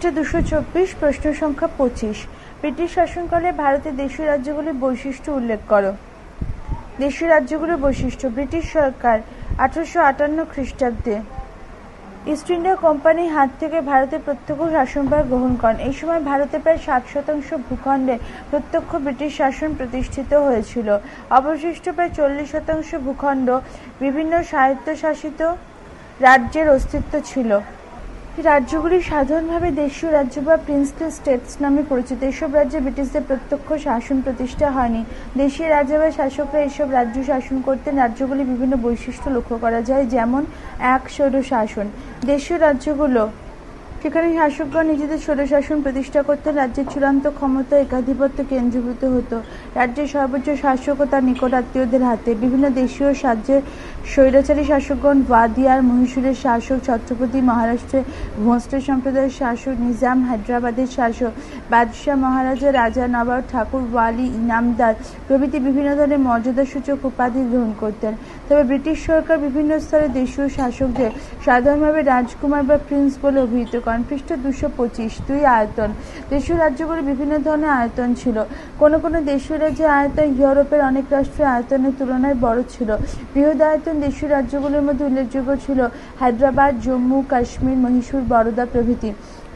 পৃষ্ঠা দুশো চব্বিশ, প্রশ্ন সংখ্যা পঁচিশ। ব্রিটিশ শাসনকালে ভারতের দেশীয় রাজ্যগুলির বৈশিষ্ট্য উল্লেখ করো। দেশীয় রাজ্যগুলির বৈশিষ্ট্য, ব্রিটিশ সরকার আঠারোশো আটান্ন খ্রিস্টাব্দে ইস্ট ইন্ডিয়া কোম্পানির হাত থেকে ভারতের প্রত্যক্ষ শাসনভার গ্রহণ করেন। এই সময় ভারতে প্রায় ষাট শতাংশ ভূখণ্ডে প্রত্যক্ষ ব্রিটিশ শাসন প্রতিষ্ঠিত হয়েছিল। অবশিষ্ট প্রায় চল্লিশ শতাংশ ভূখণ্ড বিভিন্ন স্বায়ত্তশাসিত রাজ্যের অস্তিত্ব ছিল। রাজ্যগুলি সাধারণভাবে দেশীয় রাজ্য বা প্রিন্সলি স্টেটস নামে পরিচিত। এসব রাজ্যে ব্রিটিশদের প্রত্যক্ষ শাসন প্রতিষ্ঠা হয়নি। দেশীয় রাজা বা শাসকরা এসব রাজ্য শাসন করতেন। রাজ্যগুলি বিভিন্ন বৈশিষ্ট্য লক্ষ্য করা যায়, যেমন এক সৌর শাসন। দেশীয় রাজ্যগুলো সেখানে শাসকগণ নিজেদের স্বৈরশাসন প্রতিষ্ঠা করতেন, রাজ্যের চূড়ান্ত ক্ষমতা একাধিপত্য কেন্দ্রীভূত হতো। রাজ্যের সর্বোচ্চ শাসক ও তার নিকট আত্মীয়দের হাতে। বিভিন্ন দেশীয় রাজ্যের স্বৈরাচারী শাসকগণ ওয়াদিয়ার মহীশূরের শাসক ছত্রপতি মহারাষ্ট্রের ভোঁসলে সম্প্রদায়ের শাসক নিজাম হায়দ্রাবাদের শাসক বাদশাহ মহারাজা রাজা নবাব ঠাকুর ওয়ালি ইনামদার প্রভৃতি বিভিন্ন ধরনের মর্যাদাসূচক উপাধি গ্রহণ করতেন। তবে ব্রিটিশ সরকার বিভিন্ন স্তরে দেশীয় শাসকদের সাধারণভাবে রাজকুমার বা প্রিন্স বলে অভিহিত করেন। পৃষ্ঠ দুশো পঁচিশ, দুই আয়তন। দেশীয় রাজ্যগুলি বিভিন্ন ধরনের আয়তন ছিল। কোনো কোনো দেশীয় রাজ্যের আয়তন ইউরোপের অনেক রাষ্ট্রের আয়তনের তুলনায় বড় ছিল। বৃহৎ আয়তন দেশীয় রাজ্যগুলির মধ্যে উল্লেখযোগ্য ছিল হায়দ্রাবাদ, জম্মু, কাশ্মীর, মহীশূর, বরোদা প্রভৃতি।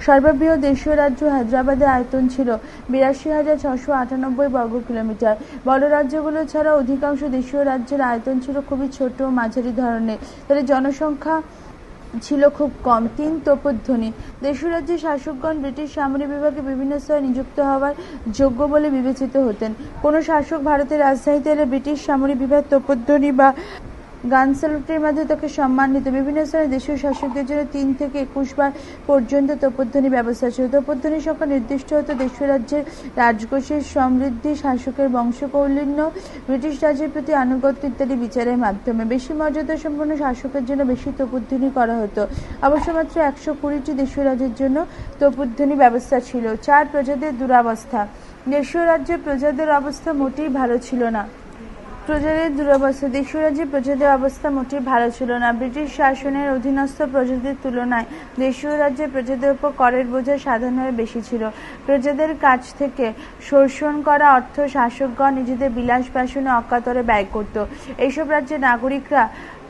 সর্ববৃহৎ দেশীয় রাজ্য হায়দ্রাবাদের আয়তন ছিল বিরাশি হাজার ছশো আটানব্বই বর্গ কিলোমিটার। বড় রাজ্যগুলো ছাড়া অধিকাংশ দেশীয় রাজ্যের আয়তন ছিল খুবই ছোট ও মাঝারি ধরনের। তাদের জনসংখ্যা ছিল খুব কম, তিন তোপধ্বনি। দেশীয় রাজ্যের শাসকগণ ব্রিটিশ সামরিক বিভাগে বিভিন্ন স্তরে নিযুক্ত হওয়ার যোগ্য বলে বিবেচিত হতেন। কোনো শাসক ভারতের রাজধানীতে এলে ব্রিটিশ সামরিক বিভাগ তোপধ্বনি বা গান স্যালুটের মাধ্যমে তাকে সম্মান দিত বিভিন্ন স্তরে দেশীয় শাসকদের জন্য তিন থেকে একুশ বার পর্যন্ত তোপধ্বনি ব্যবস্থা ছিল। তোপধ্বনির সংখ্যা নির্দিষ্ট হতো দেশীয় রাজ্যের রাজকোষের সমৃদ্ধি, শাসকের বংশকৌলিন্য, ব্রিটিশ রাজ্যের প্রতি আনুগত্য ইত্যাদি বিচারের মাধ্যমে। বেশি মর্যাদা সম্পন্ন শাসকের জন্য বেশি তোপধ্বনি করা হতো। অবশ্য মাত্র একশো কুড়িটি দেশীয় রাজ্যের জন্য তোপধ্বনি ব্যবস্থা ছিল। চার প্রজাদের দুরাবস্থা। দেশীয় রাজ্যের প্রজাদের অবস্থা মোটেই ভালো ছিল না। প্রজাদের দুরবস্থা। দেশীয় রাজ্যে প্রজাদের অবস্থা মোটেই ভালো ছিল না। ব্রিটিশ শাসনের অধীনস্থ প্রজাদের তুলনায় দেশীয় রাজ্যে প্রজাদের উপর করের বোঝা সাধারণভাবে বেশি ছিল। প্রজাদের কাছ থেকে শোষণ করা অর্থ শাসকগণ নিজেদের বিলাস বাসনে অকাতরে ব্যয় করত। এইসব রাজ্যে নাগরিকরা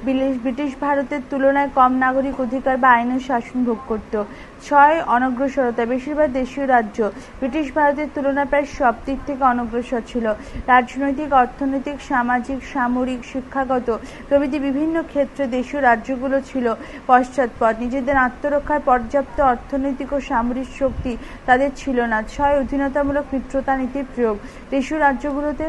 ব্রিটিশ ভারতের তুলনায় কম নাগরিক অধিকার বা আইনের শাসন ভোগ করত। ছয় অনগ্রসরতা। বেশিরভাগ দেশীয় রাজ্য ব্রিটিশ ভারতের তুলনায় প্রায় সব দিক থেকে অনগ্রসর ছিল। রাজনৈতিক, অর্থনৈতিক, সামাজিক, সামরিক, শিক্ষাগত প্রভৃতি বিভিন্ন ক্ষেত্রে দেশীয় রাজ্যগুলো ছিল পশ্চাৎপদ। নিজেদের আত্মরক্ষার পর্যাপ্ত অর্থনৈতিক ও সামরিক শক্তি তাদের ছিল না। ছয় অধীনতামূলক মিত্রতা নীতির প্রয়োগ। দেশীয় রাজ্যগুলোতে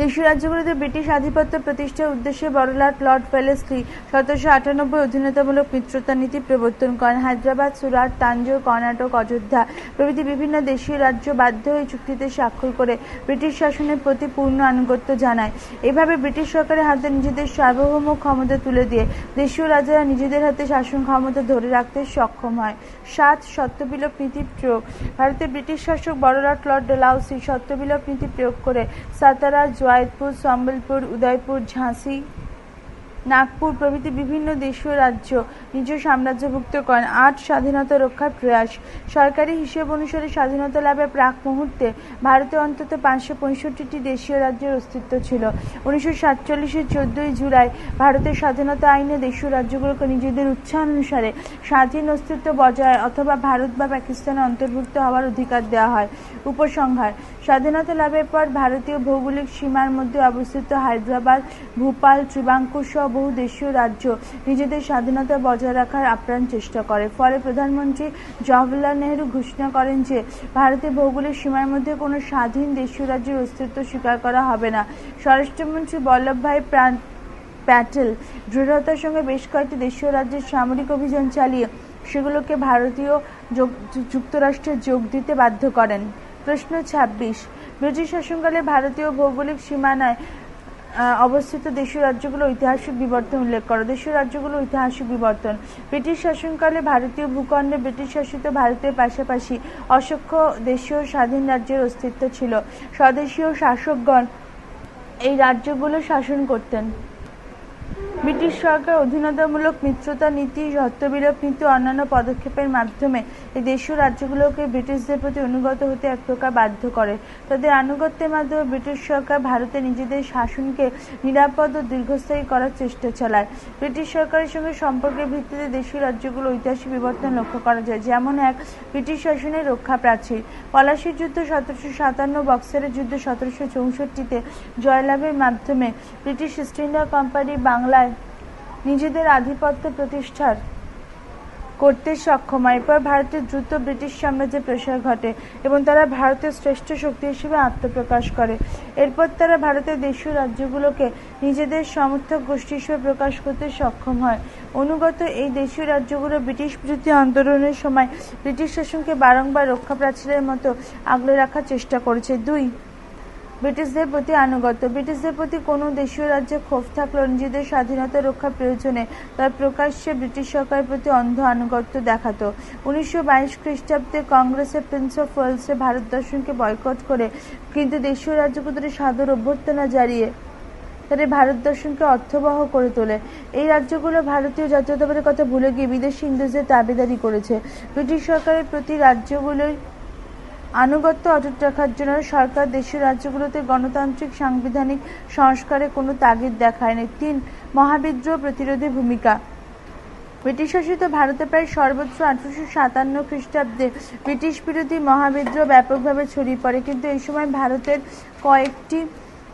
দেশীয় রাজ্যগুলিতে ব্রিটিশ আধিপত্য প্রতিষ্ঠার উদ্দেশ্যে বড়লাট লর্ড ফেলেসলি সতেরোশো আটানব্বই অধীনতামূলক মিত্রতা নীতি প্রবর্তন করেন। হায়দ্রাবাদ, সুরাট তাঞ্জোর কর্ণাটক, অযোধ্যা প্রভৃতি বিভিন্ন দেশীয় রাজ্য বাধ্য হয়ে চুক্তিতে স্বাক্ষর করে ব্রিটিশ শাসনের প্রতি পূর্ণ আনুগত্য জানায়। এভাবে ব্রিটিশ সরকারের হাতে নিজেদের সার্বভৌম ক্ষমতা তুলে দিয়ে দেশীয় রাজারা নিজেদের হাতে শাসন ক্ষমতা ধরে রাখতে সক্ষম হয়। সাত সত্যবিলোপ নীতি প্রয়োগ। ভারতের ব্রিটিশ শাসক বড়লাট লর্ড ডেলাউসি সত্যবিলোপ নীতি প্রয়োগ করে সাতারা জয়পুর সম্বলপুর, উদয়পুর, ঝাঁসি নাগপুর প্রভৃতি বিভিন্ন দেশীয় রাজ্য নিজ সাম্রাজ্যভুক্ত করেন। আট স্বাধীনতা রক্ষার প্রয়াস। সরকারি হিসেব অনুসারে স্বাধীনতা লাভের প্রাক মুহূর্তে ভারতে অন্তত পাঁচশো পঁয়ষট্টিটি দেশীয় রাজ্যের অস্তিত্ব ছিল। উনিশশো সাতচল্লিশের চোদ্দই জুলাই ভারতের স্বাধীনতা আইনে দেশীয় রাজ্যগুলোকে নিজেদের উচ্চানুসারে স্বাধীন অস্তিত্ব বজায় অথবা ভারত বা পাকিস্তানে অন্তর্ভুক্ত হওয়ার অধিকার দেওয়া হয়। উপসংহার, স্বাধীনতা লাভের পর ভারতীয় ভৌগোলিক সীমার মধ্যে অবস্থিত হায়দ্রাবাদ, ভূপাল, ত্রিবাঙ্কুর সহ বহু দেশীয় রাজ্য নিজেদের স্বাধীনতা বজায় রাখার আপ্রাণ চেষ্টা করে। ফলে প্রধানমন্ত্রী জওহরলাল নেহরু ঘোষণা করেন যে ভারতের ভৌগোলিক সীমার মধ্যে কোনো স্বাধীন দেশীয় রাজ্যের অস্তিত্ব স্বীকার করা হবে না। স্বরাষ্ট্রমন্ত্রী বল্লভভাই প্রাণ প্যাটেল দৃঢ়তার সঙ্গে বেশ কয়েকটি দেশীয় রাজ্যের সামরিক অভিযান চালিয়ে সেগুলোকে ভারতীয় যুক্তরাষ্ট্রে যোগ দিতে বাধ্য করেন। প্রশ্ন ছাব্বিশ, ব্রিটিশ শাসনকালে ভারতীয় ভৌগোলিক সীমানায় অবস্থিত দেশীয় রাজ্যগুলো ঐতিহাসিক বিবর্তন উল্লেখ করো। দেশীয় রাজ্যগুলো ঐতিহাসিক বিবর্তন। ব্রিটিশ শাসনকালে ভারতীয় ভূখণ্ডে ব্রিটিশ শাসিত ভারতের পাশাপাশি অসংখ্য দেশীয় স্বাধীন রাজ্যের অস্তিত্ব ছিল। স্বদেশীয় শাসকগণ এই রাজ্যগুলো শাসন করতেন। ব্রিটিশ সরকার অধীনতামূলক মিত্রতা নীতি সত্যবিলোপ নীতি অন্যান্য পদক্ষেপের মাধ্যমে এই দেশীয় রাজ্যগুলোকে ব্রিটিশদের প্রতি অনুগত হতে এক প্রকার বাধ্য করে। তাদের আনুগত্যের মাধ্যমে ব্রিটিশ সরকার ভারতে নিজেদের শাসনকে নিরাপদ ও দীর্ঘস্থায়ী করার চেষ্টা চালায়। ব্রিটিশ সরকারের সঙ্গে সম্পর্কের ভিত্তিতে দেশীয় রাজ্যগুলো ঐতিহাসিক বিবর্তন লক্ষ্য করা যায়, যেমন এক ব্রিটিশ শাসনের রক্ষা প্রাচীর পলাশির যুদ্ধ সতেরোশো সাতান্ন, বক্সারের যুদ্ধ সতেরোশো চৌষট্টিতে জয়লাভের মাধ্যমে ব্রিটিশ ইস্ট ইন্ডিয়া কোম্পানি বাংলায় নিজেদের আধিপত্য প্রতিষ্ঠার করতে সক্ষম হয়। এরপর ভারতের দ্রুত ব্রিটিশ সাম্রাজ্যের প্রসার ঘটে এবং তারা ভারতের শ্রেষ্ঠ শক্তি হিসেবে আত্মপ্রকাশ করে। এরপর তারা ভারতের দেশীয় রাজ্যগুলোকে নিজেদের সমর্থক গোষ্ঠী হিসেবে প্রকাশ করতে সক্ষম হয়। অনুগত এই দেশীয় রাজ্যগুলো ব্রিটিশ বিরোধী আন্দোলনের সময় ব্রিটিশ শাসনকে বারংবার রক্ষা প্রাচীরের মতো আগলে রাখার চেষ্টা করেছে। দুই ব্রিটিশদের প্রতি আনুগত্য। ব্রিটিশদের প্রতি কোনো দেশীয় রাজ্যে ক্ষোভ থাকলেও নিজেদের স্বাধীনতা রক্ষার প্রয়োজনে তার প্রকাশ্যে ব্রিটিশ সরকারের প্রতি অন্ধ আনুগত্য দেখাত। উনিশশো বাইশ খ্রিস্টাব্দে কংগ্রেসের প্রিন্স অফ ওয়েলসে ভারত দর্শনকে বয়কট করে কিন্তু দেশীয় রাজ্যগুলোর সাদর অভ্যর্থনা জারিয়ে তাদের ভারত দর্শনকে অর্থবহ করে তোলে। এই রাজ্যগুলো ভারতীয় জাতীয়তাবাদের কথা ভুলে গিয়ে বিদেশি ইংরেজদের দাবিদারি করেছে। ব্রিটিশ সরকারের প্রতি রাজ্যগুলোই আনুগত্য অটুট রাখার জন্য সরকার দেশীয় রাজ্যগুলোতে গণতান্ত্রিক সাংবিধানিক সংস্কারে কোনো তাগিদ দেখায়নি। তিন, মহাবিদ্রোহ প্রতিরোধী ভূমিকা। ব্রিটিশ শাসিত ভারতে প্রায় সর্বোচ্চ আঠারোশো সাতান্ন খ্রিস্টাব্দে ব্রিটিশ বিরোধী মহাবিদ্রোহ ব্যাপকভাবে ছড়িয়ে পড়ে, কিন্তু এই সময় ভারতের কয়েকটি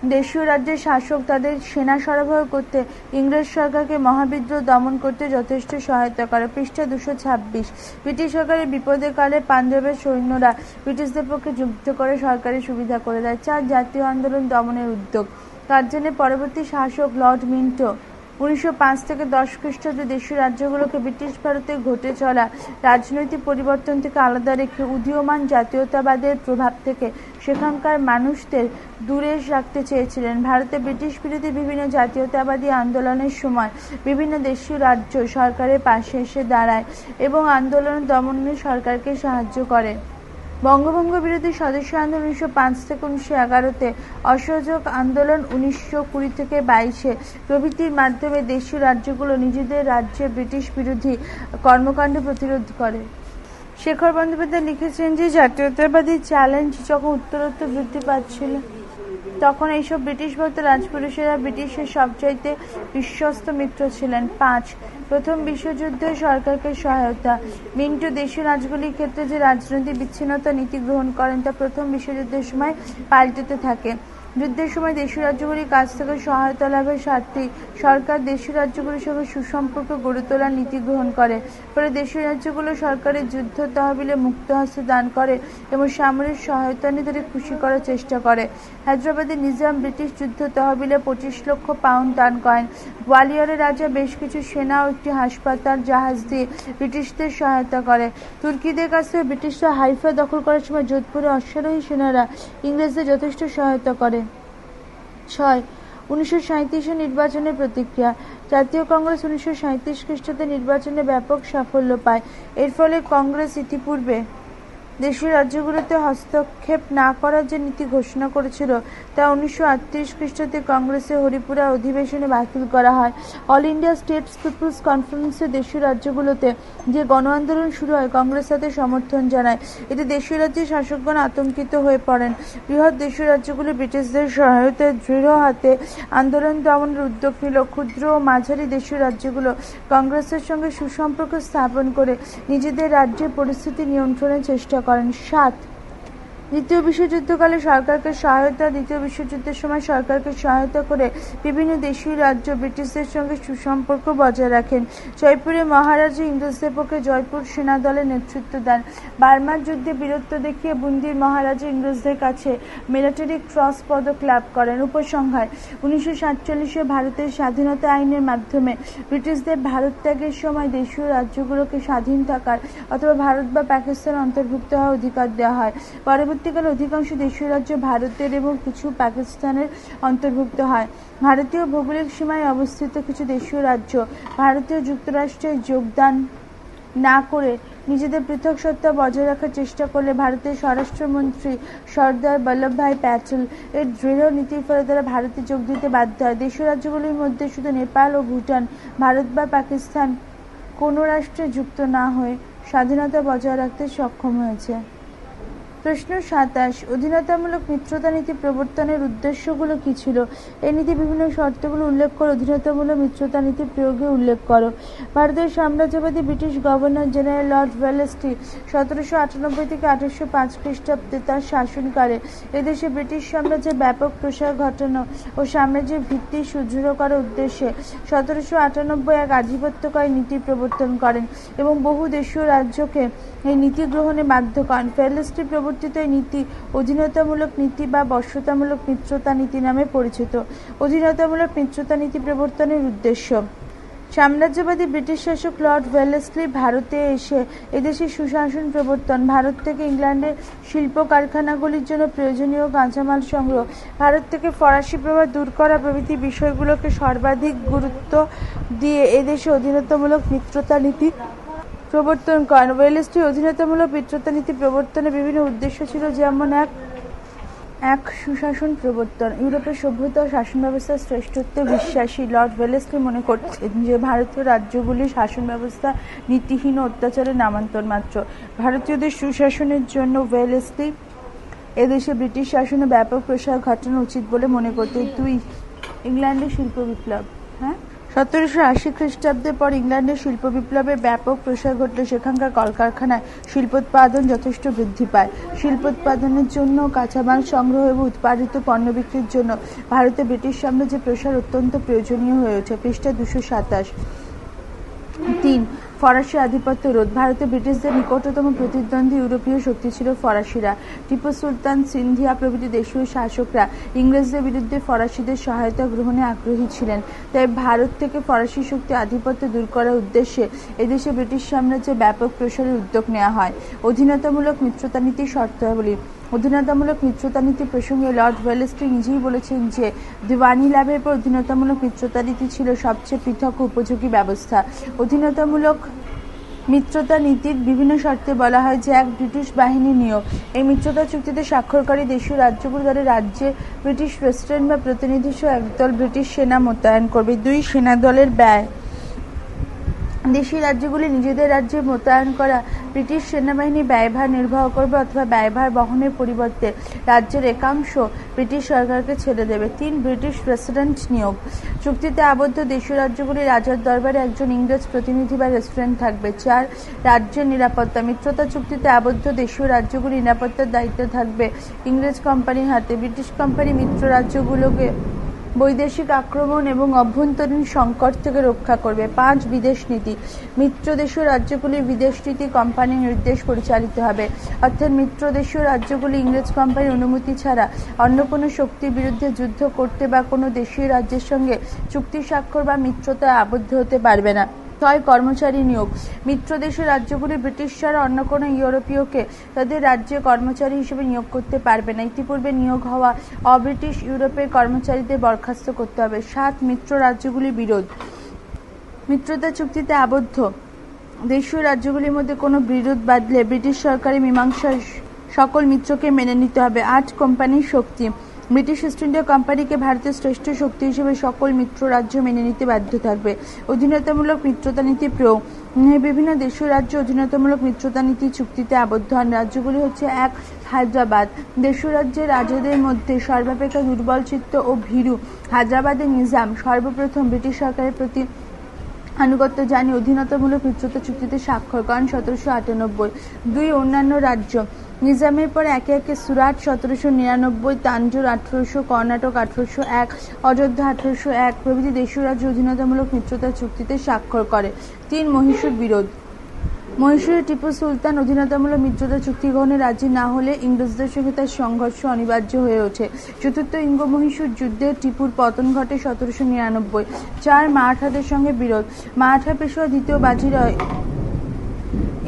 দেশীয় রাজ্যের শাসক তাদের সেনা সরবরাহ করতে ইংরেজ সরকারকে মহাবিদ্রোহ দমন করতে যথেষ্ট সহায়তা করে। পৃষ্ঠা দুশো ছাব্বিশ। ব্রিটিশ সরকারের বিপদের কালে পাঞ্জাবের সৈন্যরা ব্রিটিশদের পক্ষে যুদ্ধ করে সরকারি সুবিধা করে দেয়। চার জাতীয় আন্দোলন দমনের উদ্যোগ। তার জন্য পরবর্তী শাসক লর্ড মিন্টো উনিশশো পাঁচ থেকে দশ খ্রিস্টাব্দে দেশীয় রাজ্যগুলোকে ব্রিটিশ ভারতে ঘটে চলা রাজনৈতিক পরিবর্তন থেকে আলাদা রেখে উদীয়মান জাতীয়তাবাদের প্রভাব থেকে সেখানকার মানুষদের দূরে রাখতে চেয়েছিলেন। ভারতে ব্রিটিশ বিরোধী বিভিন্ন জাতীয়তাবাদী আন্দোলনের সময় বিভিন্ন দেশীয় রাজ্য সরকারের পাশে এসে দাঁড়ায় এবং আন্দোলন দমনে সরকারকে সাহায্য করে। বঙ্গভঙ্গ বিরোধী সদস্য আন্দোলন উনিশশো পাঁচ থেকে উনিশশো এগারোতে অসহযোগ আন্দোলন উনিশশো কুড়ি থেকে বাইশে প্রভৃতির মাধ্যমে দেশীয় রাজ্যগুলো নিজেদের রাজ্যে ব্রিটিশ বিরোধী কর্মকাণ্ড প্রতিরোধ করে। শেখর বন্দ্যোপাধ্যায় লিখেছেন যে, জাতীয়তাবাদী চ্যালেঞ্জ যখন উত্তরোত্তর বৃদ্ধি পাচ্ছিল, তখন এইসব ব্রিটিশ ভক্ত, রাজপুরুষেরা ব্রিটিশের সবচাইতে বিশ্বস্ত মিত্র ছিলেন। পাঁচ, প্রথম বিশ্বযুদ্ধে সরকারকে সহায়তা। মিন্টু দেশীয় রাজগুলির ক্ষেত্রে যে রাজনৈতিক বিচ্ছিন্নতা নীতি গ্রহণ করেন, তা প্রথম বিশ্বযুদ্ধের সময় পাল্টাতে থাকে। যুদ্ধের সময় দেশীয় রাজ্যগুলির কাছ থেকে সহায়তা লাভের স্বার্থেই সরকার দেশীয় রাজ্যগুলির সঙ্গে সুসম্পর্ক গড়ে তোলার নীতি গ্রহণ করে। ফলে দেশীয় রাজ্যগুলো সরকারের যুদ্ধ তহবিলে মুক্ত হস্তে দান করে এবং সামরিক সহায়তা নিয়ে খুশি করার চেষ্টা করে। হায়দ্রাবাদের নিজাম ব্রিটিশ যুদ্ধ তহবিলে পঁচিশ লক্ষ পাউন্ড দান করেন। গোয়ালিয়রের রাজা বেশ কিছু সেনা ও একটি হাসপাতাল জাহাজ দিয়ে ব্রিটিশদের সহায়তা করে। তুর্কিদের কাছে ব্রিটিশরা হাইফা দখল করার সময় যোধপুরে অশ্বারোহী সেনারা ইংরেজদের যথেষ্ট সহায়তা করে। ছয়। উনিশশো সাঁত্রিশে নির্বাচনের প্রতিক্রিয়া। জাতীয় কংগ্রেস উনিশশো সাঁত্রিশ খ্রিস্টাব্দে নির্বাচনে ব্যাপক সাফল্য পায়। এর ফলে কংগ্রেস ইতিপূর্বে দেশীয় রাজ্যগুলোতে হস্তক্ষেপ না করার যে নীতি ঘোষণা করেছিল, তা উনিশশো আটত্রিশ খ্রিস্টাব্দে কংগ্রেসের হরিপুরা অধিবেশনে বাতিল করা হয়। অল ইন্ডিয়া স্টেটস পিপুলস কনফারেন্সে দেশীয় রাজ্যগুলোতে যে গণ আন্দোলন শুরু হয়, কংগ্রেস তাতে সমর্থন জানায়। এতে দেশীয় রাজ্যের শাসকগণ আতঙ্কিত হয়ে পড়েন। বৃহৎ দেশীয় রাজ্যগুলি ব্রিটিশদের সহায়তায় দৃঢ় হাতে আন্দোলন দমনের উদ্যোগ নিল। ক্ষুদ্র ও মাঝারি দেশীয় রাজ্যগুলো কংগ্রেসের সঙ্গে সুসম্পর্ক স্থাপন করে নিজেদের রাজ্যের পরিস্থিতি নিয়ন্ত্রণের চেষ্টা করেন সাত। দ্বিতীয় বিশ্বযুদ্ধকালে সরকারকে সহায়তা, দ্বিতীয় বিশ্বযুদ্ধের সময় সরকারকে সহায়তা করে বিভিন্ন দেশীয় রাজ্য ব্রিটিশদের সঙ্গে সুসম্পর্ক বজায় রাখেন। জয়পুরে মহারাজা ইংরেজদের পক্ষে জয়পুর সেনা দলের নেতৃত্ব দেন। বার্মার যুদ্ধে বীরত্ব দেখিয়ে বুন্দির মহারাজা ইংরেজদের কাছে মিলিটারি ক্রস পদক লাভ করেন উপসংহার। উনিশশো সাতচল্লিশে ভারতের স্বাধীনতা আইনের মাধ্যমে ব্রিটিশদের ভারত ত্যাগের সময় দেশীয় রাজ্যগুলোকে স্বাধীন থাকার অথবা ভারত বা পাকিস্তান অন্তর্ভুক্ত হওয়ার অধিকার দেওয়া হয়। পরবর্তীকালে অধিকাংশ দেশীয় রাজ্য ভারতের এবং কিছু পাকিস্তানের অন্তর্ভুক্ত হয়। ভারতীয় ভৌগোলিক সীমায় অবস্থিত কিছু দেশীয় রাজ্য ভারতীয় যুক্তরাষ্ট্রে যোগদান না করে নিজেদের পৃথক সত্তা বজায় রাখার চেষ্টা করলে ভারতের স্বরাষ্ট্রমন্ত্রী সর্দার বল্লভভাই প্যাটেল এর দৃঢ় নীতির ফলে তারা ভারতে যোগ দিতে বাধ্য হয়। দেশীয় রাজ্যগুলির মধ্যে শুধু নেপাল ও ভুটান, ভারত বা পাকিস্তান কোনো রাষ্ট্রে যুক্ত না হয়ে স্বাধীনতা বজায় রাখতে সক্ষম হয়েছে। প্রশ্ন সাতাশ, অধীনতামূলক মিত্রতা নীতি প্রবর্তনের উদ্দেশ্যগুলো কি ছিল? এই নীতি বিভিন্ন শর্তগুলো উল্লেখ করে অধীনতামূলক মিত্রতা নীতি প্রয়োগে উল্লেখ করো। ভারতের সাম্রাজ্যবাদী British governor general lord Wellesley সতেরোশো আটানব্বই থেকে আঠারোশো পাঁচ খ্রিস্টাব্দে তার শাসনকালে এদেশে ব্রিটিশ সাম্রাজ্যের ব্যাপক প্রসার ঘটানো ও সাম্রাজ্যের ভিত্তি সুদৃঢ় করার উদ্দেশ্যে সতেরোশো আটানব্বই এক আধিপত্যকর নীতি প্রবর্তন করেন এবং বহু দেশীয় রাজ্যকে এই নীতি গ্রহণে বাধ্য করেন। ফেলেস্টি প্রবর্তিত এই নীতি অধীনতামূলক নীতি বা বশ্যতামূলক মিত্রতা নীতি নামে পরিচিত। অধীনতামূলক মিত্রতা নীতি প্রবর্তনের উদ্দেশ্য। সাম্রাজ্যবাদী ব্রিটিশ শাসক লর্ড ওয়েলেসলি ভারতে এসে এদেশে সুশাসন প্রবর্তন, ভারত থেকে ইংল্যান্ডের শিল্প কারখানাগুলির জন্য প্রয়োজনীয় কাঁচামাল সংগ্রহ, ভারত থেকে ফরাসি প্রভাব দূর করা প্রভৃতি বিষয়গুলোকে সর্বাধিক গুরুত্ব দিয়ে এদেশে অধীনতামূলক মিত্রতা নীতি প্রবর্তন করেন। ওয়েলেসটির অধীনতামূলক মিত্রতা নীতি প্রবর্তনের বিভিন্ন উদ্দেশ্য ছিল, যেমন এক এক সুশাসন প্রবর্তন। ইউরোপের সভ্যতা শাসন ব্যবস্থার শ্রেষ্ঠত্বে বিশ্বাসী লর্ড ওয়েলেসলি মনে করতেন যে, ভারতীয় রাজ্যগুলির শাসন ব্যবস্থা নীতিহীন ও অত্যাচারের নামান্তর মাত্র। ভারতীয়দের সুশাসনের জন্য ওয়েলেসলি এদেশে ব্রিটিশ শাসনে ব্যাপক প্রসার ঘটানো উচিত বলে মনে করতেন। দুই, ইংল্যান্ডের শিল্প বিপ্লব। হ্যাঁ? সতেরোশো আশি খ্রিস্টাব্দের পর ইংল্যান্ডের শিল্প বিপ্লবের ব্যাপক প্রসার ঘটলে সেখানকার কলকারখানায় শিল্পোৎপাদন যথেষ্ট বৃদ্ধি পায়। শিল্পোৎপাদনের জন্য কাঁচামাল সংগ্রহ এবং উৎপাদিত পণ্য বিক্রির জন্য ভারতে ব্রিটিশ সাম্রাজ্যের প্রসার অত্যন্ত প্রয়োজনীয় হয়ে ওঠে, পৃষ্ঠা দুশো সাতাশ। ফরাসি আধিপত্য রোধ। ভারতে ব্রিটিশদের নিকটতম প্রতিদ্বন্দ্বী ইউরোপীয় শক্তি ছিল ফরাসিরা। টিপু সুলতান, সিন্ধিয়া প্রভৃতি দেশীয় শাসকরা ইংরেজদের বিরুদ্ধে ফরাসিদের সহায়তা গ্রহণে আগ্রহী ছিলেন। তাই ভারত থেকে ফরাসি শক্তি আধিপত্য দূর করার উদ্দেশ্যে এদেশে ব্রিটিশ সাম্রাজ্যে ব্যাপক প্রসারের উদ্যোগ নেওয়া হয়। অধীনতামূলক মিত্রতা নীতির শর্তাবলী অধীনতামূলক মিত্রতা নীতি প্রসঙ্গে লর্ড ওয়েলেস্ট্রি নিজেই বলেছেন যে দিওয়ানি লাভের পর অধীনতামূলক মিত্রতা নীতি ছিল সবচেয়ে পৃথক উপযোগী ব্যবস্থা। অধীনতামূলক মিত্রতা নীতির বিভিন্ন শর্তে বলা হয়, যে এক ব্রিটিশ বাহিনী নিয়োগ। এই মিত্রতা চুক্তিতে স্বাক্ষরকারী দেশীয় রাজ্যগুলো তাদের রাজ্যে ব্রিটিশ প্রেসিডেন্ট বা প্রতিনিধি সহ একদল ব্রিটিশ সেনা মোতায়েন করবে। দুই সেনা দলের ব্যয়। দেশি রাজ্যগুলি নিজেদের রাজ্যে মোতায়েন করা ব্রিটিশ সেনাবাহিনী ব্যয়ভার নির্বাহ করবে অথবা ব্যয়ভার বহনের পরিবর্তে রাজ্যের একাংশ ব্রিটিশ সরকারকে ছেড়ে দেবে। তিন, ব্রিটিশ প্রেসিডেন্ট নিয়োগ। চুক্তিতে আবদ্ধ দেশীয় রাজ্যগুলি রাজার দরবারে একজন ইংরেজ প্রতিনিধি বা রেস্টুরেন্ট থাকবে। চার, রাজ্যের নিরাপত্তা। মিত্রতা চুক্তিতে আবদ্ধ দেশীয় রাজ্যগুলি নিরাপত্তার দায়িত্ব থাকবে। ইংরেজ কোম্পানির হাতে ব্রিটিশ কোম্পানি মিত্র রাজ্যগুলোকে বৈদেশিক আক্রমণ এবং অভ্যন্তরীণ সংকট থেকে রক্ষা করবে। পাঁচ বিদেশ নীতি। মিত্র দেশীয় রাজ্যগুলির বিদেশ নীতি কোম্পানির নির্দেশ পরিচালিত হবে। অর্থাৎ মিত্র দেশীয় রাজ্যগুলি ইংরেজ কোম্পানির অনুমতি ছাড়া অন্য কোনো শক্তির বিরুদ্ধে যুদ্ধ করতে বা কোনো দেশীয় রাজ্যের সঙ্গে চুক্তি স্বাক্ষর বা মিত্রতায় আবদ্ধ হতে পারবে না। ছয় কর্মচারী নিয়োগ। মিত্র দেশের রাজ্যগুলি ব্রিটিশ ছাড়া অন্য কোনো ইউরোপীয়কে তাদের রাজ্যে কর্মচারী হিসেবে নিয়োগ করতে পারবে না। ইতিপূর্বে নিয়োগ হওয়া অব্রিটিশ ইউরোপের কর্মচারীদের বরখাস্ত করতে হবে। সাত মিত্র রাজ্যগুলির বিরোধ। মিত্রতা চুক্তিতে আবদ্ধ। দেশীয় রাজ্যগুলির মধ্যে কোনো বিরোধ বাঁধলে ব্রিটিশ সরকারি মীমাংসা সকল মিত্রকে মেনে নিতে হবে। আট কোম্পানির শক্তি। ব্রিটিশ ইস্ট ইন্ডিয়া কোম্পানিকে ভারতের শ্রেষ্ঠ শক্তি হিসেবে সকল মিত্র রাজ্য মেনে নিতে বাধ্য থাকবে। অধীনতামূলক মিত্রতা নীতি প্রয়োগ। বিভিন্ন দেশীয় রাজ্য অধীনতামূলক মিত্রতা নীতি চুক্তিতে আবদ্ধ হন। রাজ্যগুলি হচ্ছে এক, হায়দ্রাবাদ। দেশীয় রাজ্যের রাজাদের মধ্যে সর্বাপেক্ষা দুর্বল চিত্ত ও ভীরু। হায়দ্রাবাদের নিজাম সর্বপ্রথম ব্রিটিশ সরকারের প্রতি আনুগত্য জানিয়ে অধীনতামূলক মিত্রতা চুক্তিতে স্বাক্ষর করেন সতেরোশো আটানব্বই। দুই অন্যান্য রাজ্য নিজামের পর একে একে সুরাট সতেরোশো নিরানব্বই তাঞ্জোর আঠেরোশো, কর্ণাটক আঠারোশো এক, অযোধ্যা আঠারোশো এক প্রভৃতি দেশীয় রাজ্য অধীনতামূলক মিত্রতা চুক্তিতে স্বাক্ষর করে। তিন মহীশূর বিরোধ। মহীশূরের টিপু সুলতান অধীনতামূলক মিত্রতা চুক্তি গ্রহণে রাজি না হলে ইংরেজদের সঙ্গে তার সংঘর্ষ অনিবার্য হয়ে ওঠে। চতুর্থ ইঙ্গ মহীশূর যুদ্ধে টিপুর পতন ঘটে সতেরোশো নিরানব্বই। চার মারাঠাদের সঙ্গে বিরোধ। মারাঠা পেশোয়া দ্বিতীয় বাজিরাও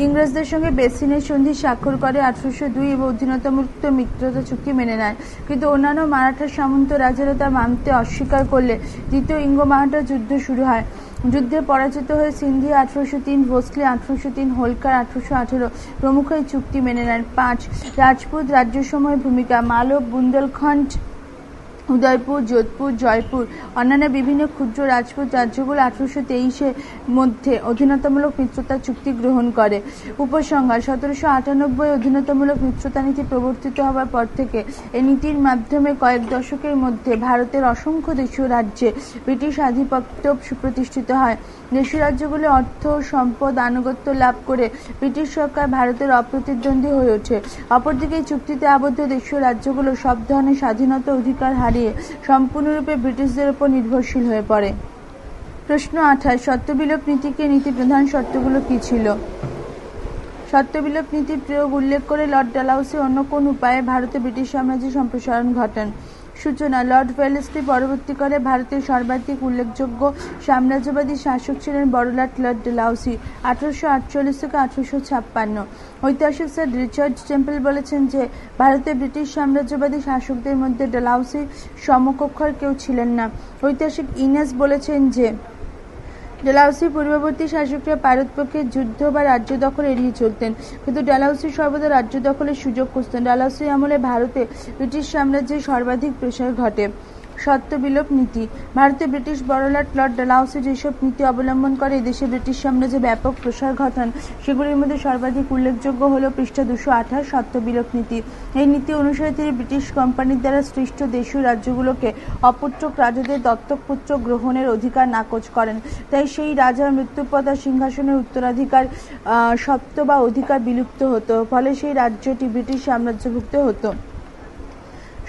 ইংরেজদের সঙ্গে বেসিনের সন্ধি স্বাক্ষর করে আঠারোশো দুই এবং অধীনতামুক্ত মিত্রতা চুক্তি মেনে নেয়। কিন্তু অন্যান্য মারাঠা সামন্ত রাজারা তা মানতে অস্বীকার করলে দ্বিতীয় ইঙ্গ মারাঠা যুদ্ধ শুরু হয়। যুদ্ধে পরাজিত হয়ে সিন্ধি আঠারোশো তিন, ভোসলে আঠারোশো তিন, হোলকার আঠারোশো আঠেরো প্রমুখ এই চুক্তি মেনে নেন। পাঁচ, রাজপুত রাজ্যসমূহের ভূমিকা, মালব বুন্দেলখণ্ড উদয়পুর, যোধপুর, জয়পুর, অন্যান্য বিভিন্ন ক্ষুদ্র রাজপুত রাজ্যগুলো আঠারোশো তেইশের মধ্যে অধীনতামূলক মিত্রতা চুক্তি গ্রহণ করে। উপসংহার, সতেরোশো আটানব্বই অধীনতামূলক মিত্রতা নীতি প্রবর্তিত হওয়ার পর থেকে এই নীতির মাধ্যমে কয়েক দশকের মধ্যে ভারতের অসংখ্য দেশীয় রাজ্যে ব্রিটিশ আধিপত্য সুপ্রতিষ্ঠিত হয়। দেশীয় রাজ্যগুলি অর্থ, সম্পদ, আনুগত্য লাভ করে ব্রিটিশ সরকার ভারতের অপ্রতিদ্বন্দ্বী হয়ে ওঠে। অপরদিকে চুক্তিতে আবদ্ধ দেশীয় রাজ্যগুলো সব ধরনের স্বাধীনতা অধিকার হারিয়ে সম্পূর্ণরূপে ব্রিটিশদের উপর নির্ভরশীল হয়ে পড়ে। প্রশ্ন আঠাশ, সত্যবিলোপ নীতিকে নীতি প্রধান শর্তগুলো কি ছিল? সত্যবিলোপ নীতির প্রয়োগ উল্লেখ করে লর্ড ডালাউসি অন্য কোন উপায়ে ভারতে ব্রিটিশ সাম্রাজ্যের সম্প্রসারণ ঘটান? সূচনা, লর্ড ওয়েলেসলি পরবর্তীকালে ভারতের সর্বাধিক উল্লেখযোগ্য সাম্রাজ্যবাদী শাসক ছিলেন বড়লাট লর্ড ডেলাউসি আঠারোশো আটচল্লিশ থেকে আঠারোশো ছাপ্পান্ন। ঐতিহাসিক স্যার রিচার্ড টেম্পল বলেছেন যে, ভারতে ব্রিটিশ সাম্রাজ্যবাদী শাসকদের মধ্যে ডেলাউসি সমকক্ষর কেউ ছিলেন না। ঐতিহাসিক ইনেস বলেছেন যে ডেলাউসি পূর্ববর্তী শাসকরা ভারতপক্ষের যুদ্ধ বা রাজ্য দখল এড়িয়ে চলতেন। কিন্তু ডালাউসি সর্বদা রাজ্য দখলের সুযোগ খুঁজতেন। ডালাউসি আমলে ভারতে ব্রিটিশ সাম্রাজ্যের সর্বাধিক প্রসার ঘটে। সত্যবিলোপ নীতি। ভারতে ব্রিটিশ বড়লাট লর্ড ডালাউসি যেসব নীতি অবলম্বন করে দেশে ব্রিটিশ সাম্রাজ্যে ব্যাপক প্রসার ঘটান, সেগুলির মধ্যে সর্বাধিক উল্লেখযোগ্য হল পৃষ্ঠা দুশো আঠাশ সত্যবিলোপ নীতি। এই নীতি অনুসারে তিনি ব্রিটিশ কোম্পানির দ্বারা সৃষ্ট দেশীয় রাজ্যগুলোকে অপুত্রক রাজাদের দত্তক পুত্র গ্রহণের অধিকার নাকচ করেন। তাই সেই রাজার তার সিংহাসনের উত্তরাধিকার সত্ত্ব বা অধিকার বিলুপ্ত হতো। ফলে সেই রাজ্যটি ব্রিটিশ সাম্রাজ্যভুক্ত হতো।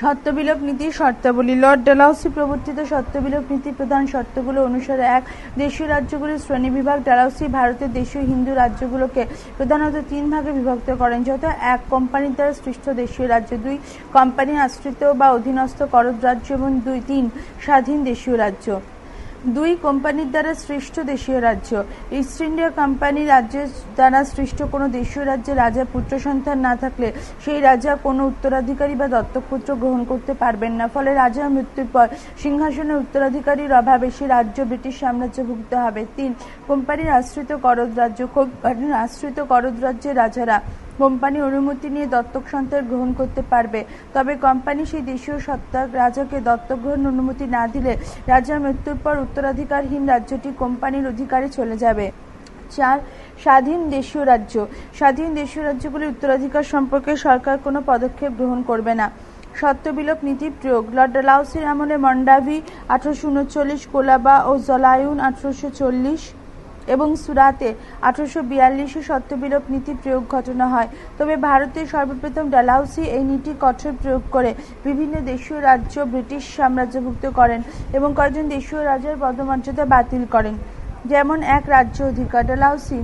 সত্যবিলোপ নীতির শর্তাবলী। লর্ড ডালাউসি প্রবর্তিত সত্যবিলোপ নীতির প্রধান শর্তগুলো অনুসারে এক, দেশীয় রাজ্যগুলির শ্রেণি বিভাগ ডালাউসি ভারতের দেশীয় হিন্দু রাজ্যগুলোকে প্রধানত তিন ভাগে বিভক্ত করেন, যথা এক, কোম্পানি দ্বারা সৃষ্ট দেশীয় রাজ্য, দুই, কোম্পানি আশ্রিত বা অধীনস্থ করদ রাজ্য এবং দুই, তিন, স্বাধীন দেশীয় রাজ্য। দুই কোম্পানির দ্বারা সৃষ্ট দেশীয় রাজ্য। ইস্ট ইন্ডিয়া কোম্পানি রাজ্যের দ্বারা সৃষ্ট কোনো দেশীয় রাজ্যে রাজার পুত্র সন্তান না থাকলে সেই রাজা কোনো উত্তরাধিকারী বা দত্তক পুত্র গ্রহণ করতে পারবেন না। ফলে রাজার মৃত্যুর পর সিংহাসনের উত্তরাধিকারীর অভাবে সেই রাজ্য ব্রিটিশ সাম্রাজ্যভুক্ত হবে। তিন, কোম্পানির আশ্রিত করদ রাজ্য কোম্পানির আশ্রিত করদ রাজ্যের রাজারা কোম্পানি অনুমতি নিয়ে দত্তক সন্তান গ্রহণ করতে পারবে। তবে কোম্পানি সেই দেশীয় সত্তা রাজাকে দত্তক গ্রহণ অনুমতি না দিলে রাজার মৃত্যুর পর উত্তরাধিকারহীন রাজ্যটি কোম্পানির অধিকারে চলে যাবে। চার, স্বাধীন দেশীয় রাজ্য। স্বাধীন দেশীয় রাজ্যগুলির উত্তরাধিকার সম্পর্কে সরকার কোনো পদক্ষেপ গ্রহণ করবে না। সত্যবিলোপ নীতি প্রয়োগ। লর্ড ডালাউসির আমলে মন্ডাভি আঠারোশো উনচল্লিশ, কোলাবা ও জলায়ুন আঠারোশো চল্লিশ এবং সুরাতে আঠারোশো বিয়াল্লিশে সত্যবিলোপ নীতি প্রয়োগ ঘটনা হয়। তবে ভারতের সর্বপ্রথম ডালাউসি এই নীতি কঠোর প্রয়োগ করে বিভিন্ন দেশীয় রাজ্য ব্রিটিশ সাম্রাজ্যভুক্ত করেন এবং কয়েকজন দেশীয় রাজার পদমর্যাদা বাতিল করেন। যেমন এক রাজ্য অধিকার ডালাউসি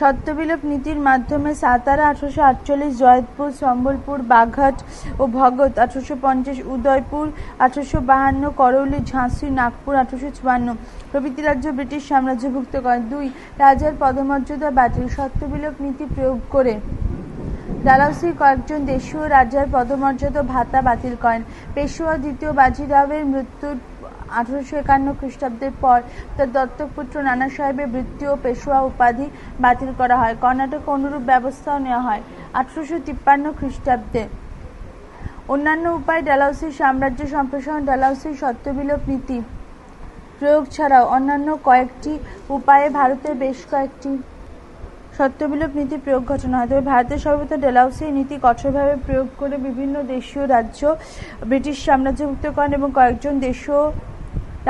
সত্যবিলোপ নীতির মাধ্যমে সাতারা আঠারোশো আটচল্লিশ জয়পুর সম্বলপুর, বাঘাট ও ভগত, আঠারোশো পঞ্চাশ উদয়পুর, আঠারোশো বাহান্ন করৌলি, ঝাঁসি, নাগপুর, আঠারোশো চুয়ান্ন। প্রভৃতি রাজ্য ব্রিটিশ সাম্রাজ্যভুক্ত করেন দুই, রাজার পদমর্যাদা বাতিল। সত্যবিলোপ নীতি প্রয়োগ করে ডালাউসি কয়েকজন দেশীয় রাজার পদমর্যাদা ভাতা বাতিল করেন। পেশোয়া দ্বিতীয় বাজিরাওয়ের মৃত্যুর আঠারোশো একান্ন খ্রিস্টাব্দের পর তার দত্তকপুত্র নানা সাহেবের বৃত্তি ও পেশোয়া উপাধি বাতিল করা হয়। কর্ণাটকে অনুরূপ ব্যবস্থাও নেওয়া হয় আঠারোশো তিপ্পান্ন খ্রিস্টাব্দে। অন্যান্য উপায় ডালাউসির সাম্রাজ্য সম্প্রসারণ, ডালাউসির সত্যবিলোপ নীতি প্রয়োগ ছাড়াও অন্যান্য কয়েকটি উপায়ে ভারতের বেশ কয়েকটি সত্যবিলোপ নীতি প্রয়োগ ঘটনা হয়। তবে ভারতের সর্বপ্রথম ডেলাউসি নীতি কঠোরভাবে প্রয়োগ করে বিভিন্ন দেশীয় রাজ্য ব্রিটিশ সাম্রাজ্যভুক্ত করেন এবং কয়েকজন দেশীয়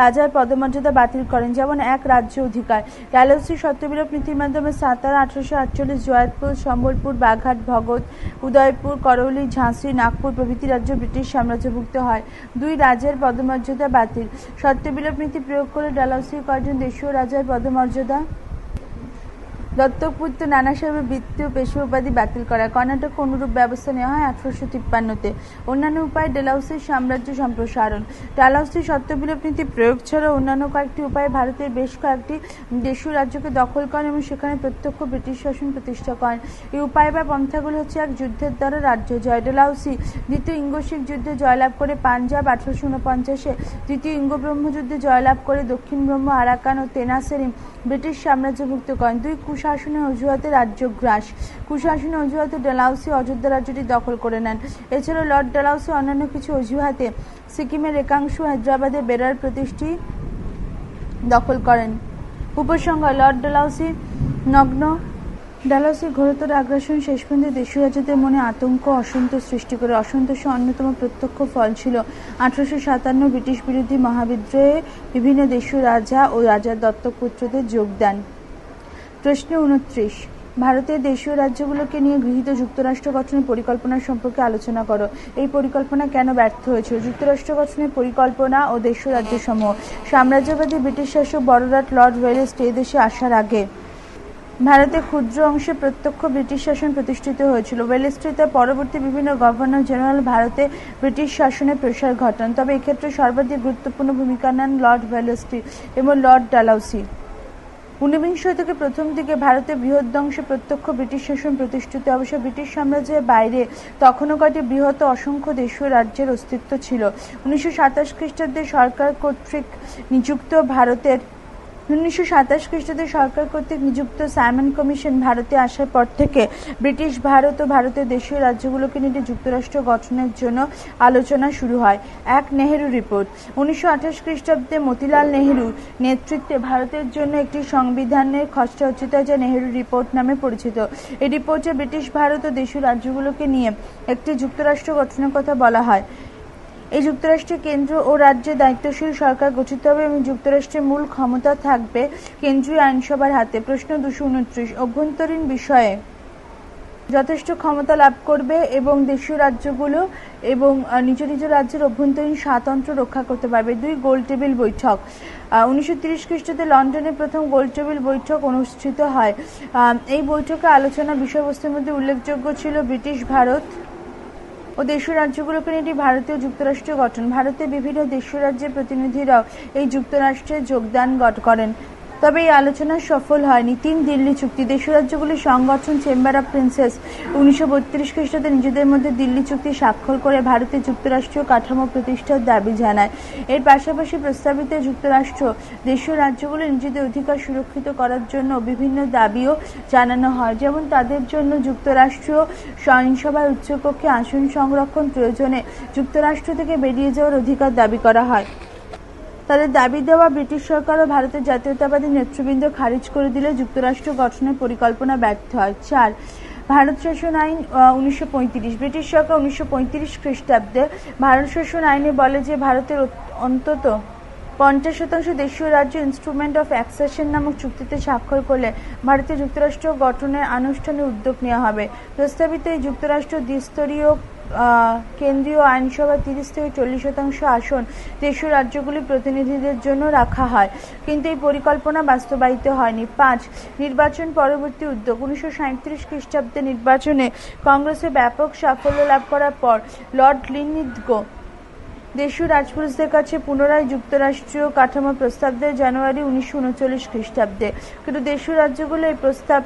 রাজার পদমর্যাদা বাতিল করেন, যেমন এক রাজ্য অধিকার। ডালাউসি সত্যবিরোধ নীতির মাধ্যমে সাতারা আঠারোশো আটচল্লিশ জয়তপুর, সম্বলপুর, বাঘাট, ভগত, উদয়পুর, করৌলি, ঝাঁসি, নাগপুর প্রভৃতি রাজ্য ব্রিটিশ সাম্রাজ্যভুক্ত হয়। দুই রাজার পদমর্যাদা বাতিল। সত্যবিরোধ নীতি প্রয়োগ করে ডালাউসি কয়েকজন দেশীয় রাজার পদমর্যাদা? দত্তকপুত্র নানা সাহেবের বৃত্তি ও পেশা উপাধি বাতিল করা কর্ণাটক অনুরূপ ব্যবস্থা নেওয়া হয় আঠারোশো তিপ্পান্নতে। অন্যান্য উপায়ে ডেলাউসির সাম্রাজ্য সম্প্রসারণ। ডালাউসির সত্যবিলোপ নীতি প্রয়োগ ছাড়াও অন্যান্য কয়েকটি উপায়ে ভারতের বেশ কয়েকটি দেশীয় রাজ্যকে দখল করেন এবং সেখানে প্রত্যক্ষ ব্রিটিশ শাসন প্রতিষ্ঠা করেন। এই উপায় বা পন্থাগুলো হচ্ছে এক যুদ্ধের দ্বারা রাজ্য জয়। ডেলাউসি দ্বিতীয় ইঙ্গোশিক যুদ্ধে জয়লাভ করে পাঞ্জাব আঠারোশো উনপঞ্চাশে। দ্বিতীয় ইঙ্গ ব্রহ্মযুদ্ধে জয়লাভ করে দক্ষিণ ব্রহ্ম আরাকান ও তেনাসেরিম ব্রিটিশ সাম্রাজ্যভুক্ত করেন। দুই কুশাসনের অজুহাতে রাজ্য গ্রাস। কুশাসনের অজুহাতে ডালাউসি অযোধ্যা রাজ্যটি দখল করে নেন। এছাড়াও লর্ড ডেলাউসি অন্যান্য কিছু অজুহাতে সিকিমের একাংশ হায়দ্রাবাদে বেরার প্রতিষ্ঠি দখল করেন। উপসংহার লর্ড ডেলাউসি নগ্ন ডালাসির ঘোরতর আগ্রাসন শেষ পর্যন্ত দেশীয় রাজ্যদের মনে আতঙ্ক, অসন্তোষ সৃষ্টি করে। অসন্তোষের অন্যতম প্রত্যক্ষ ফল ছিল আঠারোশো সাতান্ন ব্রিটিশ বিরোধী মহাবিদ্রোহে বিভিন্ন দেশীয় রাজা ও রাজার দত্তক দত্তপুত্রদের যোগদান প্রশ্ন উনত্রিশ, ভারতের দেশীয় রাজ্যগুলোকে নিয়ে গৃহীত যুক্তরাষ্ট্র গঠনের পরিকল্পনা সম্পর্কে আলোচনা করো। এই পরিকল্পনা কেন ব্যর্থ হয়েছিল যুক্তরাষ্ট্র গঠনের পরিকল্পনা ও দেশীয় রাজ্যসমূহ। সাম্রাজ্যবাদী ব্রিটিশ শাসক বড়রাট লর্ড ওয়েলেস্ট এই দেশে আসার আগে ভারতে ক্ষুদ্র অংশে প্রত্যক্ষ ব্রিটিশ শাসন প্রতিষ্ঠিত হয়েছিল। ওয়েলেস্ট্রি তার পরবর্তী বিভিন্ন গভর্নর জেনারেল ভারতে ব্রিটিশ শাসনের প্রসার ঘটান। তবে এক্ষেত্রে সর্বাধিক গুরুত্বপূর্ণ ভূমিকা নেন লর্ড ওয়েলেস্ট্রি এবং লর্ড ডালাউসি। ঊনবিংশ শতকের প্রথম দিকে ভারতে বৃহদ্দংশে প্রত্যক্ষ ব্রিটিশ শাসন প্রতিষ্ঠিত। অবশ্য ব্রিটিশ সাম্রাজ্যের বাইরে তখনও কয়েকটি বৃহৎ অসংখ্য দেশীয় রাজ্যের অস্তিত্ব ছিল। উনিশশো সাতাশ খ্রিস্টাব্দে সরকার কর্তৃক নিযুক্ত ভারতের উনিশশো সাতাশ খ্রিস্টাব্দে সরকার কর্তৃক নিযুক্ত সাইমন কমিশন ভারতে আসার পর থেকে ব্রিটিশ ভারত ও ভারতের দেশীয় রাজ্যগুলোকে নিয়ে যুক্তরাষ্ট্র গঠনের জন্য আলোচনা শুরু হয়, এক নেহেরু রিপোর্ট। উনিশশো আঠাশ খ্রিস্টাব্দে মতিলাল নেহেরু নেতৃত্বে ভারতের জন্য একটি সংবিধানের খসড়া রচিত যা নেহেরু রিপোর্ট নামে পরিচিত। এই রিপোর্টে ব্রিটিশ ভারত ও দেশীয় রাজ্যগুলোকে নিয়ে একটি যুক্তরাষ্ট্র গঠনের কথা বলা হয়। এই যুক্তরাষ্ট্রের কেন্দ্র ও রাজ্যে দায়িত্বশীল সরকার গঠিত হবে এবং যুক্তরাষ্ট্রের মূল ক্ষমতা থাকবে কেন্দ্রীয় আইনসভার হাতে। প্রশ্ন দুশো উনত্রিশ। অভ্যন্তরীণ বিষয়ে যথেষ্ট ক্ষমতা লাভ করবে এবং দেশীয় রাজ্যগুলো এবং নিজ নিজ রাজ্যের অভ্যন্তরীণ স্বাতন্ত্র্য রক্ষা করতে পারবে। দুই গোল টেবিল বৈঠক। উনিশশো তিরিশ খ্রিস্টাব্দে লন্ডনে প্রথম গোল টেবিল বৈঠক অনুষ্ঠিত হয়। এই বৈঠকে আলোচনা বিষয়বস্তুর মধ্যে উল্লেখযোগ্য ছিল ব্রিটিশ ভারত ও দেশীয় রাজ্যগুলোকে নিয়ে এটি ভারতীয় যুক্তরাষ্ট্র গঠন। ভারতের বিভিন্ন দেশীয় রাজ্যের প্রতিনিধিরাও এই যুক্তরাষ্ট্রে যোগদান করেন। তবে এই আলোচনা সফল হয়নি। তিন দিল্লি চুক্তি দেশীয় রাজ্যগুলির সংগঠন চেম্বার অফ প্রিন্সেস উনিশশো বত্রিশ খ্রিস্টাব্দে নিজেদের মধ্যে দিল্লি চুক্তি স্বাক্ষর করে ভারতে যুক্তরাষ্ট্রীয় কাঠামো প্রতিষ্ঠার দাবি জানায়। এর পাশাপাশি প্রস্তাবিত যুক্তরাষ্ট্র দেশীয় রাজ্যগুলি নিজেদের অধিকার সুরক্ষিত করার জন্য বিভিন্ন দাবিও জানানো হয়। যেমন তাদের জন্য যুক্তরাষ্ট্রীয় আইনসভার উচ্চকক্ষে আসন সংরক্ষণ প্রয়োজনে যুক্তরাষ্ট্র থেকে বেরিয়ে যাওয়ার অধিকার দাবি করা হয়। তাদের দাবি দেওয়া ব্রিটিশ সরকার ও ভারতের জাতীয়তাবাদী নেতৃবৃন্দ খারিজ করে দিলে যুক্তরাষ্ট্র গঠনের পরিকল্পনা ব্যর্থ হয়। চার, ভারত শাসন আইন উনিশশো পঁয়ত্রিশ। ব্রিটিশ সরকার উনিশশো পঁয়ত্রিশ খ্রিস্টাব্দে ভারত শাসন আইনে বলে যে ভারতের অন্তত পঞ্চাশ শতাংশ দেশীয় রাজ্য ইনস্ট্রুমেন্ট অফ অ্যাক্সেশন নামক চুক্তিতে স্বাক্ষর করলে ভারতীয় যুক্তরাষ্ট্র গঠনের আনুষ্ঠানিক উদ্যোগ নেওয়া হবে। প্রস্তাবিত এই যুক্তরাষ্ট্র দ্বিস্তরীয় কেন্দ্রীয় আইনসভা তিরিশ থেকে চল্লিশ শতাংশ আসন দেশীয় রাজ্যগুলির প্রতিনিধিদের জন্য রাখা হয়। কিন্তু এই পরিকল্পনা বাস্তবায়িত হয়নি। পাঁচ, নির্বাচন পরবর্তী উদ্যোগ। উনিশশো সাঁত্রিশ খ্রিস্টাব্দে নির্বাচনে কংগ্রেসে ব্যাপক সাফল্য লাভ করার পর লর্ড লিনিদগো দেশীয় রাজপুরুষদের কাছে পুনরায় যুক্তরাষ্ট্রীয় কাঠামো প্রস্তাব দেয় জানুয়ারি উনিশশো উনচল্লিশ খ্রিস্টাব্দে। কিন্তু দেশীয় রাজ্যগুলো এই প্রস্তাব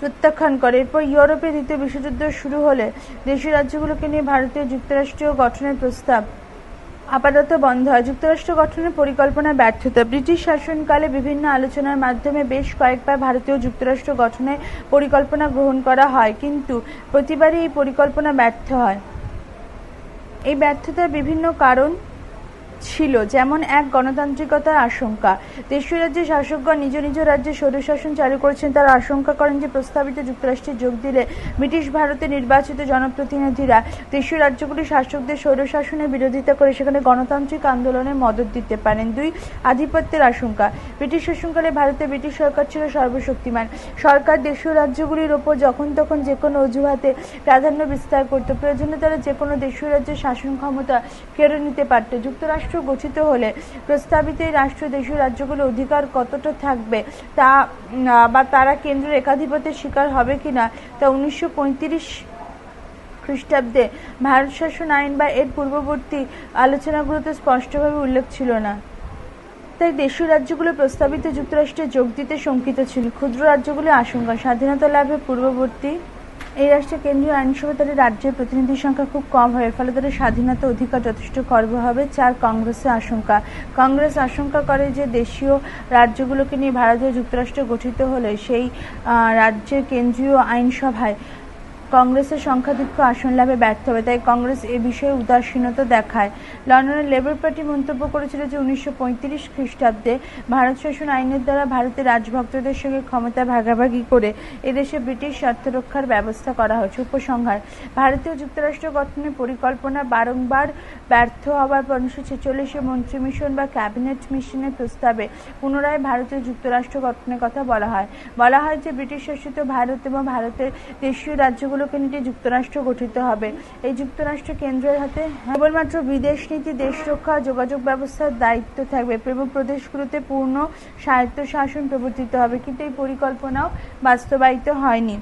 প্রত্যাখ্যান করে। এরপর ইউরোপে দ্বিতীয় বিশ্বযুদ্ধ শুরু হলে দেশীয় রাজ্যগুলোকে নিয়ে ভারতীয় যুক্তরাষ্ট্রীয় গঠনের প্রস্তাব আপাতত বন্ধ হয়। যুক্তরাষ্ট্র গঠনের পরিকল্পনা ব্যর্থতা। ব্রিটিশ শাসনকালে বিভিন্ন আলোচনার মাধ্যমে বেশ কয়েকবার ভারতীয় যুক্তরাষ্ট্র গঠনের পরিকল্পনা গ্রহণ করা হয়, কিন্তু প্রতিবারই এই পরিকল্পনা ব্যর্থ হয়। এই ব্যর্থতার বিভিন্ন কারণ ছিল, যেমন এক গণতান্ত্রিকতার আশঙ্কা। দেশীয় রাজ্যের শাসকগণ নিজ নিজ রাজ্যে স্বৈরশাসন চালু করেছেন, তারা আশঙ্কা করেন যে প্রস্তাবিত যুক্তরাষ্ট্রে যোগ দিলে ব্রিটিশ ভারতে নির্বাচিত জনপ্রতিনিধিরা দেশীয় রাজ্যগুলির শাসকদের স্বৈরশাসনের বিরোধিতা করে সেখানে গণতান্ত্রিক আন্দোলনে মদত দিতে পারেন। দুই আধিপত্যের আশঙ্কা। ব্রিটিশ শাসনকালে ভারতে ব্রিটিশ সরকার ছিল সর্বশক্তিমান। সরকার দেশীয় রাজ্যগুলির ওপর যখন তখন যে কোনো অজুহাতে প্রাধান্য বিস্তার করত। প্রয়োজনে তারা যে কোনো দেশীয় রাজ্যের শাসন ক্ষমতা কেড়ে নিতে পারত। যুক্তরাষ্ট্র যুক্তরাষ্ট্র গঠিত হলে প্রস্তাবিত এই রাষ্ট্র দেশীয় রাজ্যগুলো অধিকার কতটা থাকবে তা বা তারা কেন্দ্রের একাধিপত্যের শিকার হবে কিনা তা উনিশশো পঁয়ত্রিশ খ্রিস্টাব্দে ভারত শাসন আইন বা এর পূর্ববর্তী আলোচনাগুলোতে স্পষ্টভাবে উল্লেখ ছিল না। তাই দেশীয় রাজ্যগুলো প্রস্তাবিত যুক্তরাষ্ট্রে যোগ দিতে শঙ্কিত ছিল। ক্ষুদ্র রাজ্যগুলি আশঙ্কা, স্বাধীনতা লাভের পূর্ববর্তী এই রাষ্ট্রের কেন্দ্রীয় আইনসভা তাদের রাজ্যের প্রতিনিধির সংখ্যা খুব কম হবে ফলে তাদের স্বাধীনতা অধিকার যথেষ্ট খর্ব হবে, চার কংগ্রেসের আশঙ্কা। কংগ্রেস আশঙ্কা করে যে দেশীয় রাজ্যগুলোকে নিয়ে ভারতীয় যুক্তরাষ্ট্র গঠিত হলে সেই রাজ্যের কেন্দ্রীয় আইনসভায় কংগ্রেসের সংখ্যাধিক্য আসন লাভে ব্যর্থ হবে, তাই কংগ্রেস এ বিষয়ে উদাসীনতা দেখায়। লন্ডনের লেবার পার্টি মন্তব্য করেছিল যে উনিশশো পঁয়ত্রিশ খ্রিস্টাব্দে ভারত শাসন আইনের দ্বারা ভারতের রাজভক্তদের সঙ্গে ক্ষমতা ভাগাভাগি করে এদেশে ব্রিটিশ স্বার্থ রক্ষার ব্যবস্থা করা হয়েছে। উপসংহার, ভারতীয় যুক্তরাষ্ট্র গঠনের পরিকল্পনা বারংবার ব্যর্থ হওয়ার পর উনিশশো ছেচল্লিশে মন্ত্রী মিশন বা ক্যাবিনেট মিশনের প্রস্তাবে পুনরায় ভারতীয় যুক্তরাষ্ট্র গঠনের কথা বলা হয়। বলা হয় যে ব্রিটিশ শাসিত ভারত এবং ভারতের দেশীয় রাজ্যগুলোকে নিয়ে যুক্তরাষ্ট্র গঠিত হবে। এই যুক্তরাষ্ট্র কেন্দ্রের হাতে কেবলমাত্র বিদেশ নীতি, দেশ রক্ষা, যোগাযোগ ব্যবস্থার দায়িত্ব থাকবে। এবং প্রদেশগুলোতে পূর্ণ স্বায়ত্তশাসন প্রবর্তিত হবে, কিন্তু এই পরিকল্পনাও বাস্তবায়িত হয়নি।